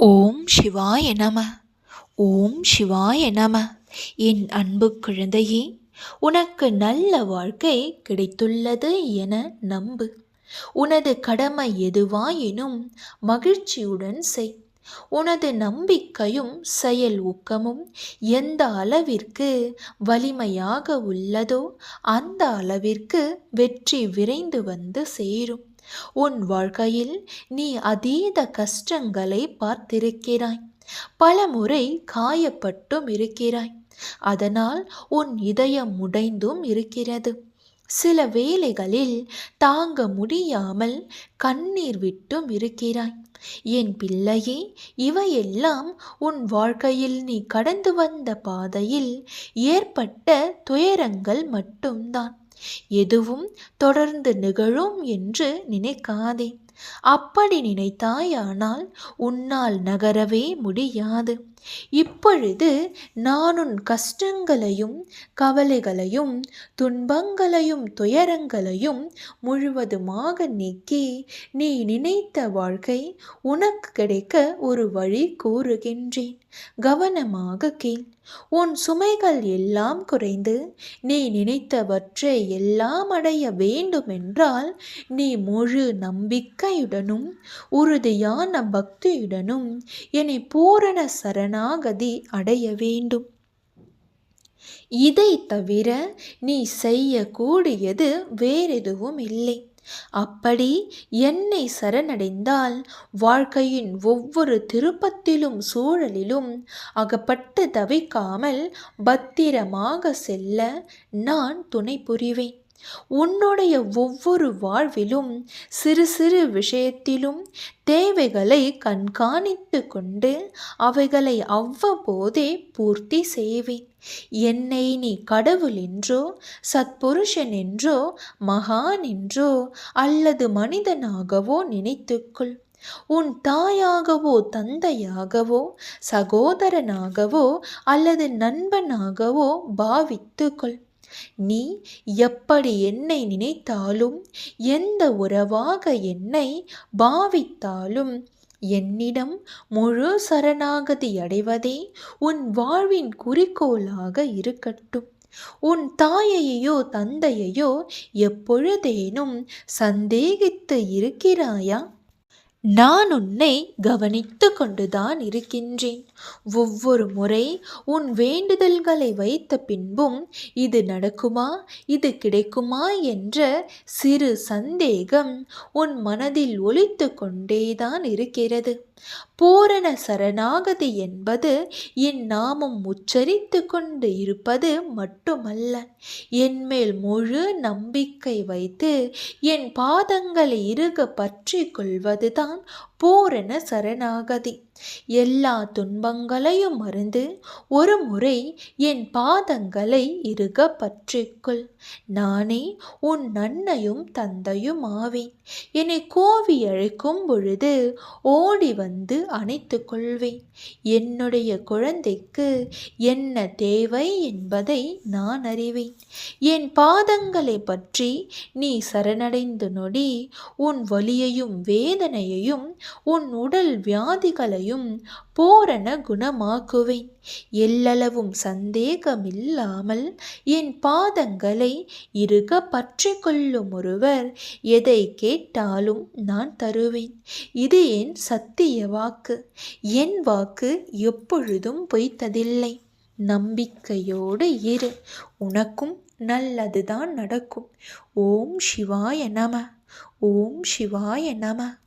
ஓம் சிவாய நம. ஓம் சிவாய நம. என் அன்பு குழந்தையே உனக்கு நல்ல வாழ்க்கை கிடைத்துள்ளது என நம்பு. உனது கடமை எதுவாயினும் மகிழ்ச்சியுடன் செய். உனது நம்பிக்கையும் செயல் ஊக்கமும் எந்த அளவிற்கு வலிமையாக உள்ளதோ அந்த அளவிற்கு வெற்றி விரைந்து வந்து சேரும். உன் வாழ்க்கையில் நீ அதீத கஷ்டங்களை பார்த்திருக்கிறாய். பல முறை காயப்பட்டும் இருக்கிறாய். அதனால் உன் இதயம் உடைந்தும் இருக்கிறது. சில வேளைகளில் தாங்க முடியாமல் கண்ணீர் விட்டும் இருக்கிறாய். என் பிள்ளையே இவையெல்லாம் உன் வாழ்க்கையில் நீ கடந்து வந்த பாதையில் ஏற்பட்ட துயரங்கள் மட்டும்தான். எதுவும் தொடர்ந்து நிகழும் என்று நினைக்காதே. அப்படி நினைத்தாயானால் உன்னால் நகரவே முடியாது. இப்பொழுது நான் உன் கஷ்டங்களையும் கவலைகளையும் துன்பங்களையும் துயரங்களையும் முழுவதுமாக நீக்கி நீ நினைத்த வாழ்க்கை உனக்கு கிடைக்க ஒரு வழி கூறுகின்றேன். கவனமாக கேள். உன் சுமைகள் எல்லாம் குறைந்து நீ நினைத்தவற்றை எல்லாம் அடைய வேண்டுமென்றால் நீ முழு நம்பிக்கையுடனும் உறுதியான பக்தியுடனும் என்னை பூரண சரணாகதி அடைய வேண்டும். இதை தவிர நீ செய்யக்கூடியது வேறெதுவும் இல்லை. அப்படி என்னை சரணடைந்தால் வாழ்க்கையின் ஒவ்வொரு திருப்பத்திலும் சூழலிலும் அகப்பட்டு தவிக்காமல் பத்திரமாக செல்ல நான் துணை புரிவேன். உன்னுடைய ஒவ்வொரு வாழ்விலும் சிறு சிறு விஷயத்திலும் தேவைகளை கண்காணித்து கொண்டு அவைகளை அவ்வப்போதே பூர்த்தி செய்வேன். என்னை நீ கடவுள் என்றோ சத்புருஷன் என்றோ மகான் என்றோ அல்லது மனிதனாகவோ நினைத்துக்கொள். உன் தாயாகவோ தந்தையாகவோ சகோதரனாகவோ அல்லது நண்பனாகவோ பாவித்துக்கொள். நீ எப்படி என்னை நினைத்தாலும் எந்த உறவாக என்னை பாவித்தாலும் என்னிடம் முழு சரணாகதி அடைவதே உன் வாழ்வின் குறிக்கோளாக இருக்கட்டும். உன் தாயையோ தந்தையையோ எப்பொழுதேனும் சந்தேகித்து இருக்கிறாயா? நான் உன்னை கவனித்து கொண்டுதான் இருக்கின்றேன். ஒவ்வொரு முறை உன் வேண்டுதல்களை வைத்த பின்பும் இது நடக்குமா இது கிடைக்குமா என்ற சிறு சந்தேகம் உன் மனதில் ஒழித்து கொண்டேதான் இருக்கிறது. பூரண சரணாகதி என்பது என் நாமம் உச்சரித்து கொண்டு இருப்பது மட்டுமல்ல. என்மேல் முழு நம்பிக்கை வைத்து என் பாதங்களை இறுக பற்றி கொள்வதுதான் பூரண சரணாகதி. எல்லா துன்பங்களையும் மறந்து ஒரு முறை என் பாதங்களை இருக பற்றிக்கொள். நானே உன் நன்னையும் தந்தையும் ஆவேன். என்னை கோவி அழைக்கும் பொழுது ஓடி வந்து அணைத்து கொள்வேன். என்னுடைய குழந்தைக்கு என்ன தேவை என்பதை நான் அறிவேன். என் பாதங்களை பற்றி நீ சரணடைந்து நொடி உன் வலியையும் வேதனையையும் உன் உடல் வியாதிகளையும் பூரண குணமாக்குவேன். எல்லளவும் சந்தேகமில்லாமல் என் பாதங்களை இருக பற்றி கொள்ளும் ஒருவர் எதை கேட்டாலும் நான் தருவேன். இது என் சத்திய வாக்கு. என் வாக்கு எப்பொழுதும் பொய்த்ததில்லை. நம்பிக்கையோடு இரு. உனக்கும் நல்லதுதான் நடக்கும். ஓம் சிவாய நம. ஓம் சிவாய நம.